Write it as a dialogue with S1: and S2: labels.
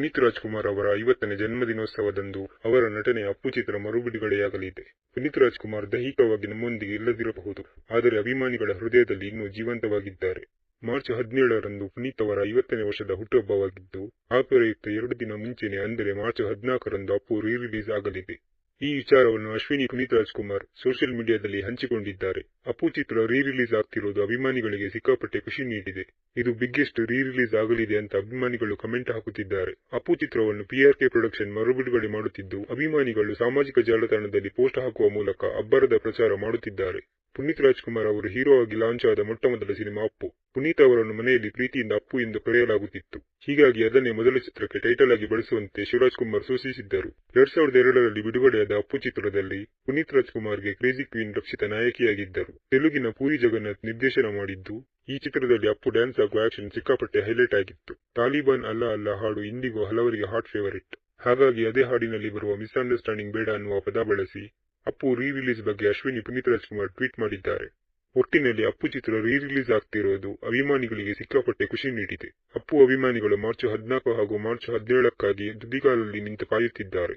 S1: ಪುನೀತ್ ರಾಜ್ಕುಮಾರ್ ಅವರ ಐವತ್ತನೇ ಜನ್ಮದಿನೋತ್ಸವದಂದು ಅವರ ನಟನೆಯ ಅಪ್ಪು ಚಿತ್ರ ಮರುಬಿಡುಗಡೆಯಾಗಲಿದೆ. ಪುನೀತ್ ರಾಜ್ಕುಮಾರ್ ದೈಹಿಕವಾಗಿ ನಮ್ಮೊಂದಿಗೆ ಇಲ್ಲದಿರಬಹುದು, ಆದರೆ ಅಭಿಮಾನಿಗಳ ಹೃದಯದಲ್ಲಿ ಇನ್ನೂ ಜೀವಂತವಾಗಿದ್ದಾರೆ. ಮಾರ್ಚ್ ಹದಿನೇಳರಂದು ಪುನೀತ್ ಅವರ ಐವತ್ತನೇ ವರ್ಷದ ಹುಟ್ಟುಹಬ್ಬವಾಗಿದ್ದು, ಆ ಪ್ರಯುಕ್ತ ಎರಡು ದಿನ ಮುಂಚೆನೆ ಅಂದರೆ ಮಾರ್ಚ್ ಹದಿನಾಲ್ಕರಂದು ಅಪ್ಪು ರೀ ರಿಲೀಸ್ ಆಗಲಿದೆ. ಈ ವಿಚಾರವನ್ನು ಅಶ್ವಿನಿ ಪುನೀತ್ ರಾಜ್ಕುಮಾರ್ ಸೋಷಿಯಲ್ ಮೀಡಿಯಾದಲ್ಲಿ ಹಂಚಿಕೊಂಡಿದ್ದಾರೆ. ಅಪ್ಪು ಚಿತ್ರ ರೀ ರಿಲೀಸ್ ಆಗ್ತಿರೋದು ಅಭಿಮಾನಿಗಳಿಗೆ ಸಿಕ್ಕಾಪಟ್ಟೆ ಖುಷಿ ನೀಡಿದೆ. ಇದು ಬಿಗ್ಗೆಸ್ಟ್ ರೀ ರಿಲೀಸ್ ಆಗಲಿದೆ ಅಂತ ಅಭಿಮಾನಿಗಳು ಕಮೆಂಟ್ ಹಾಕುತ್ತಿದ್ದಾರೆ. ಅಪ್ಪು ಚಿತ್ರವನ್ನು ಪಿಆರ್ಕೆ ಪ್ರೊಡಕ್ಷನ್ ಮರುಬಿಡುಗಡೆ ಮಾಡುತ್ತಿದ್ದು, ಅಭಿಮಾನಿಗಳು ಸಾಮಾಜಿಕ ಜಾಲತಾಣದಲ್ಲಿ ಪೋಸ್ಟ್ ಹಾಕುವ ಮೂಲಕ ಅಬ್ಬರದ ಪ್ರಚಾರ ಮಾಡುತ್ತಿದ್ದಾರೆ. ಪುನೀತ್ ರಾಜ್ಕುಮಾರ್ ಅವರು ಹೀರೋ ಆಗಿ ಲಾಂಚ್ ಆದ ಮೊಟ್ಟಮೊದಲ ಸಿನಿಮಾ ಅಪ್ಪು. ಪುನೀತ್ ಅವರನ್ನು ಮನೆಯಲ್ಲಿ ಪ್ರೀತಿಯಿಂದ ಅಪ್ಪು ಎಂದು ಕರೆಯಲಾಗುತ್ತಿತ್ತು. ಹೀಗಾಗಿ ಅದನ್ನೇ ಮೊದಲ ಚಿತ್ರಕ್ಕೆ ಟೈಟಲ್ ಆಗಿ ಬಳಸುವಂತೆ ಶಿವರಾಜ್ ಕುಮಾರ್ ಸೂಚಿಸಿದ್ದರು. ಎರಡ್ ಸಾವಿರದ ಎರಡರಲ್ಲಿ ಬಿಡುಗಡೆಯಾದ ಅಪ್ಪು ಚಿತ್ರದಲ್ಲಿ ಪುನೀತ್ ರಾಜ್ಕುಮಾರ್ಗೆ ಕ್ರೇಜಿ ಕ್ವೀನ್ ರಕ್ಷಿತ ನಾಯಕಿಯಾಗಿದ್ದರು. ತೆಲುಗಿನ ಪೂರಿ ಜಗನ್ನಾಥ್ ನಿರ್ದೇಶನ ಮಾಡಿದ್ದು, ಈ ಚಿತ್ರದಲ್ಲಿ ಅಪ್ಪು ಡ್ಯಾನ್ಸ್ ಹಾಗೂ ಆಕ್ಷನ್ ಸಿಕ್ಕಾಪಟ್ಟೆ ಹೈಲೈಟ್ ಆಗಿತ್ತು. ತಾಲಿಬಾನ್ ಅಲ್ಲ ಅಲ್ಲ ಹಾಡು ಇಂದಿಗೂ ಹಲವರಿಗೆ ಹಾಟ್ ಫೇವರಿಟ್ ಹಾಗಾಗಿ ಅದೇ ಹಾಡಿನಲ್ಲಿ ಬರುವ ಮಿಸ್ಅಂಡರ್ಸ್ಟ್ಯಾಂಡಿಂಗ್ ಬೇಡ ಅನ್ನುವ ಪದ ಬಳಸಿ, ಅಪ್ಪು ರೀ ರಿಲೀಸ್ ಬಗ್ಗೆ ಅಶ್ವಿನಿ ಪುನೀತ್ ರಾಜ್ಕುಮಾರ್ ಟ್ವೀಟ್ ಮಾಡಿದ್ದಾರೆ. ಒಟ್ಟಿನಲ್ಲಿ ಅಪ್ಪು ಚಿತ್ರ ರೀ ರಿಲೀಸ್ ಆಗ್ತಿರೋದು. ಅಭಿಮಾನಿಗಳಿಗೆ ಸಿಕ್ಕಾಪಟ್ಟೆ ಖುಷಿ ನೀಡಿದೆ. ಅಪ್ಪು ಅಭಿಮಾನಿಗಳು ಮಾರ್ಚ್ ಹದಿನಾಲ್ಕು ಹಾಗೂ ಮಾರ್ಚ್ ಹದಿನೇಳಕ್ಕಾಗಿ ದುದಿಗಾಲಲ್ಲಿ ನಿಂತು ಕಾಯುತ್ತಿದ್ದಾರೆ.